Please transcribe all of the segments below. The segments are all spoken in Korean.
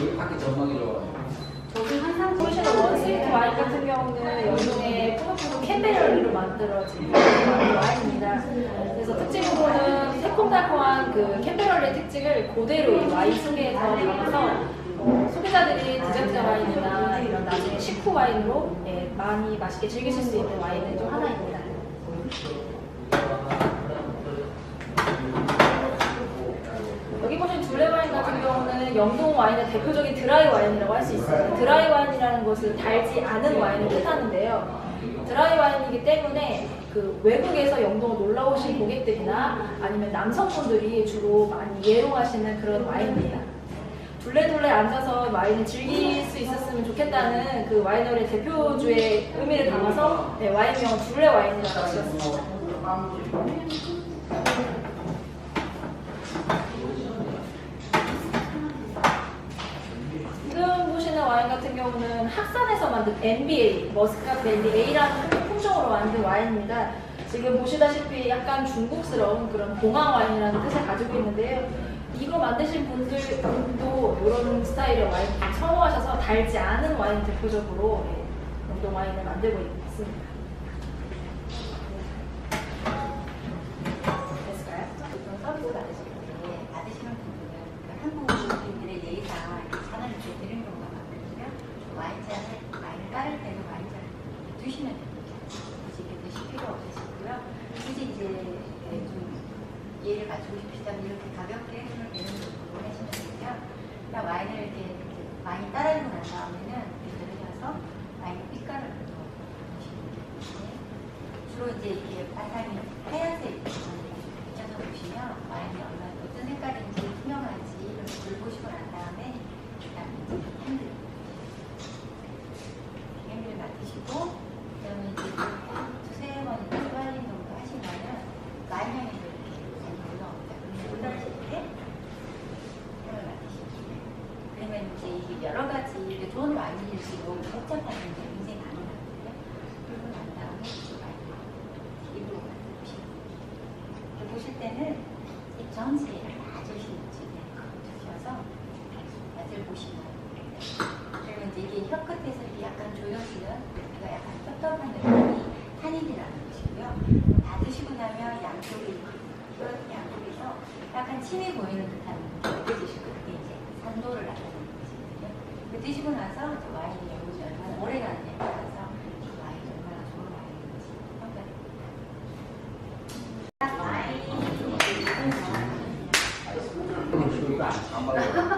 여기 밖에 전망이 좋아. 보 원스위트 와인 같은 경우는 영동의 푸드푸드 캔베럴리로 만들어진 와인입니다. 그래서 특징으로는 새콤달콤한 그 캔베럴리의 특징을 그대로 이 와인 속에 더 담아서 어, 소비자들이 디저트 와인이나 이런 나중에 식후 와인으로 예, 많이 맛있게 즐기실 수 있는 와인은 좀 하나입니다. 여기 보신 둘레 와인 같은 경우는 영동 와인의 대표적인 드라이 와인이라고 할 수 있어요. 드라이 와인이라는 것은 달지 않은 와인을 뜻하는데요. 드라이 와인이기 때문에 그 외국에서 영동을 놀러 오신 고객들이나 아니면 남성분들이 주로 많이 예용하시는 그런 와인입니다. 둘레둘레 앉아서 와인을 즐길 수 있었으면 좋겠다는 그 와이너리의 대표주의 의미를 담아서 네, 와인명은 둘레 와인이라고 지었습니다. 지금 보시는 와인 같은 경우는 학산에서 만든 MBA, 머스카트 MBA라는 품종으로 만든 와인입니다. 지금 보시다시피 약간 중국스러운 그런 공항 와인이라는 뜻을 가지고 있는데요. 이거 만드신 분들도 이런 스타일의 와인 선호하셔서 달지 않은 와인 대표적으로 예, 영동 와인을 만들고 있습니다. 됐을까요? 보통 서비스 받으실 때 받으시는 분들은 그 한국인들의 예의상 이렇게 잔을 이렇게 드리는 경우가 많거든요. 와인잔을 와인을 따를 때는 와인잔을 두시면 됩니다. 이렇게 드실 필요 없으시고요. 굳이 이제 이렇게 좀 예의를 갖추고 싶으시다면 이렇게 가볍게 손을 내는 정도로 하시면 되고요. 그냥 와인을 이렇게, 이렇게 많이 따라주고 난 다음에는 들으셔서 와인 빛깔을. 주로 이제 이게 바탕이 하얀색 비춰서 보시면 와인이 얼마나 어떤 색깔인지 투명한지 이런 걸 보시고 난 다음에 이제 핸들 핸들 맡으시고 그다음에 이제 두세 번 스와링 정도 하시면은 와인 향이 좀 이렇게 많이 올라옵니다. 그러면 올라오실 때 향을 맡으시고 그러면 이제 이게 여러 가지 이게 좋은 와인일수록 복잡한 게 굉장히 가능하거든요. 그러고 난 다음에 이제 와인을 입으로 보시고 보실 때는 이 전체를 놔주시는 쪽에 두셔서 맛을 보시면 됩니다. 그리고 이제 이게 혀 끝에서 이렇게 약간 조여지는 우리가 약간 텁텁한 느낌이 탄닌이라는 것이고요. 다 드시고 나면 양쪽이 뼈 양쪽에서 약간 침이 보이는 듯한 느껴지시고 그게 이제 산도를 나타내는 것이거든요. 그 드시고 나서 와인이 여기 얼마나 오래 가느냐에 따라서 이 와인이 얼마나 좋은 와인인지 평가됩니다. 와인입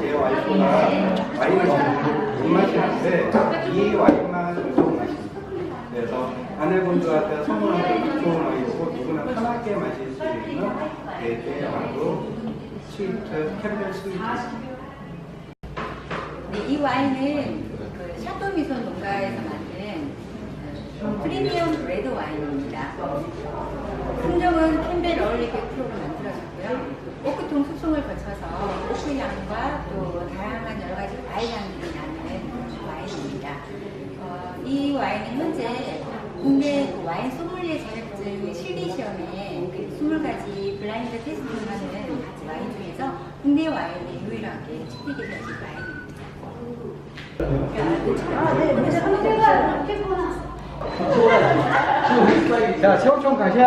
제 와이프가 와인을 못 마시는데 이 와인만 엄청 마십니다. 그래서 아내분들한테 선물하는 좋은 와인이고 누구나 편하게 마실 수 있는 대대하고 스위트, 캠벨 스위트. 네, 이 와인은 그 샤토 미소 농가에서 만든 어, 프리미엄 레드 와인입니다. 품종은 캠벨 얼리 100%로 만들어졌고요. 오크통 수송을 거쳐서 오크 향과 또 다양한 여러 가지 과일 향들이 나는 와인입니다. 어, 이 와인은 현재 국내 그 와인 소믈리에 자격증 실기 시험에 그 20가지 블라인드 테스팅을 하는 와인 중에서 국내 와인에 유일하게 채택이 되어진 와인입니다. 자, 체험총 가셔야